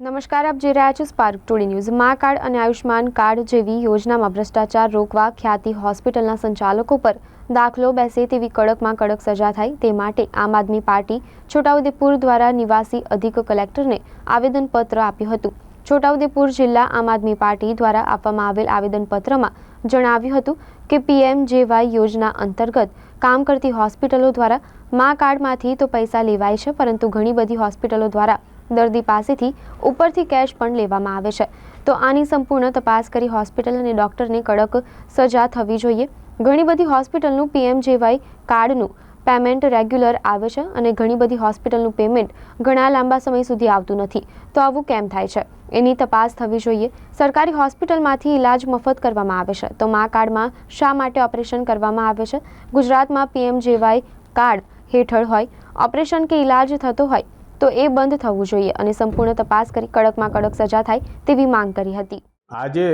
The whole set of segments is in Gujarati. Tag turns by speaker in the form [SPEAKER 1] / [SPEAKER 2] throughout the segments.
[SPEAKER 1] નમસ્કાર, આપ જોઈ રહ્યા છો સ્પાર્ક ટુડે ન્યૂઝ મા કાર્ડ અને આયુષ્માન કાર્ડ જેવી યોજનામાં ભ્રષ્ટાચાર રોકવા ખ્યાતિ હોસ્પિટલના સંચાલકો પર દાખલો બેસે તેવી કડકમાં કડક સજા થાય તે માટે આમ આદમી પાર્ટી છોટાઉદેપુર દ્વારા નિવાસી અધિક કલેક્ટરને આવેદનપત્ર આપ્યું હતું. છોટાઉદેપુર જિલ્લા આમ આદમી પાર્ટી દ્વારા આપવામાં આવેલ આવેદનપત્રમાં જણાવ્યું હતું કે પીએમ જેવાય યોજના અંતર્ગત કામ કરતી હોસ્પિટલો દ્વારા મા કાર્ડમાંથી તો પૈસા લેવાય છે, પરંતુ ઘણી બધી હોસ્પિટલો દ્વારા દર્દી પાસેથી ઉપરથી કેશ પણ લેવામાં આવે છે. તો આની સંપૂર્ણ તપાસ કરી હોસ્પિટલ અને ડૉક્ટરને કડક સજા થવી જોઈએ. ઘણી બધી હોસ્પિટલનું પીએમજેવાય કાર્ડનું પેમેન્ટ રેગ્યુલર આવે છે અને ઘણી બધી હોસ્પિટલનું પેમેન્ટ ઘણા લાંબા સમય સુધી આવતું નથી. તો આવું કેમ થાય છે? એની તપાસ થવી જોઈએ. સરકારી હોસ્પિટલમાંથી ઇલાજ મફત કરવામાં આવે છે. તો મા કાર્ડમાં શા માટે ઓપરેશન કરવામાં આવે છે? ગુજરાતમાં પીએમજેવાય કાર્ડ હેઠળ હોય. ઓપરેશન કે ઇલાજ થતો હોય? તો એ બંધ થવું જોઈએ અને સંપૂર્ણ તપાસ કરી કડકમાં કડક સજા થાય તેવી માંગ કરી હતી.
[SPEAKER 2] આજે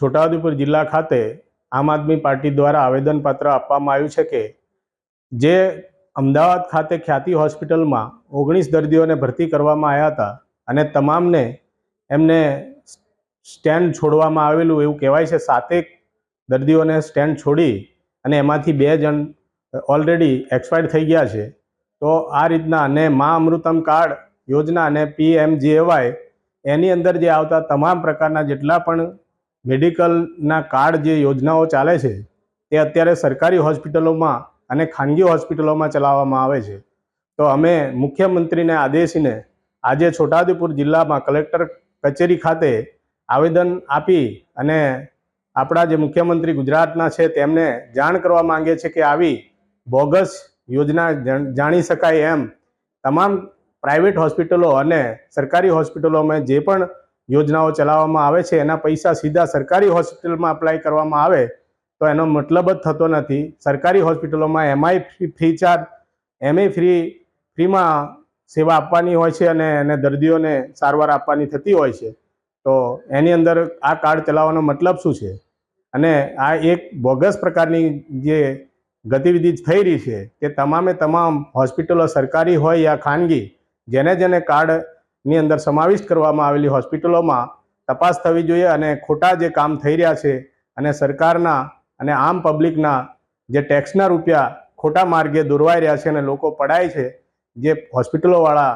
[SPEAKER 2] છોટાઉદેપુર જિલ્લા ખાતે આમ આદમી પાર્ટી દ્વારા આવેદનપત્ર આપવામાં આવ્યું છે કે જે અમદાવાદ ખાતે ખ્યાતિ હોસ્પિટલમાં ઓગણીસ દર્દીઓને ભરતી કરવામાં આવ્યા હતા અને તમામને એમને સ્ટેન્ડ છોડવામાં આવેલું એવું કહેવાય છે. સાતેક દર્દીઓને સ્ટેન્ડ છોડી અને એમાંથી બે જણ ઓલરેડી એક્સપાયર્ડ થઈ ગયા છે. તો આ રીતના અને મા અમૃતમ કાર્ડ યોજના અને પીએમજીએવાય એની અંદર જે આવતા તમામ પ્રકારના જેટલા પણ મેડિકલના કાર્ડ જે યોજનાઓ ચાલે છે, તે અત્યારે સરકારી હોસ્પિટલોમાં અને ખાનગી હોસ્પિટલોમાં ચલાવવામાં આવે છે. તો અમે મુખ્યમંત્રીને આદેશીને આજે છોટાઉદેપુર જિલ્લામાં કલેક્ટર કચેરી ખાતે આવેદન આપી અને આપણા જે મુખ્યમંત્રી ગુજરાતના છે, તેમને જાણ કરવા માંગે છે કે આવી બોગસ યોજના જણ- શકાય એમ. તમામ પ્રાઇવેટ હોસ્પિટલો અને સરકારી હોસ્પિટલોમાં જે પણ યોજનાઓ ચલાવવામાં આવે છે, એના પૈસા સીધા સરકારી હોસ્પિટલમાં અપ્લાય કરવામાં આવે, તો એનો મતલબ જ થતો નથી. સરકારી હોસ્પિટલોમાં MI free charge MA free, ફ્રીમાં સેવા આપવાની હોય છે અને એને દર્દીઓને સારવાર આપવાની થતી હોય છે. તો એની અંદર આ કાર્ડ ચલાવવાનો મતલબ શું છે? અને આ એક બોગસ પ્રકારની જે ગતિવિધિ થઈ રહી છે કે તમામે તમામ હોસ્પિટલો સરકારી હોય યા ખાનગી, જેને જેને કાર્ડની અંદર સમાવિષ્ટ કરવામાં આવેલી હોસ્પિટલોમાં તપાસ થવી જોઈએ અને ખોટા જે કામ થઈ રહ્યા છે અને સરકારના અને આમ પબ્લિકના જે ટેક્સના રૂપિયા ખોટા માર્ગે દોરવાઈ રહ્યા છે અને લોકો પડાય છે, જે હોસ્પિટલોવાળા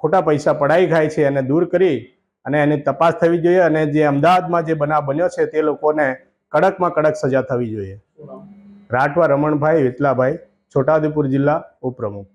[SPEAKER 2] ખોટા પૈસા પડાઈ ખાય છે એને દૂર કરી અને એની તપાસ થવી જોઈએ અને જે અમદાવાદમાં જે બનાવ બન્યો છે તે લોકોને કડકમાં કડક સજા થવી જોઈએ. રાઠવા રમણભાઈ વિતલાભાઈ છોટાઉદેપુર જિલ્લા ઉપપ્રમુખ.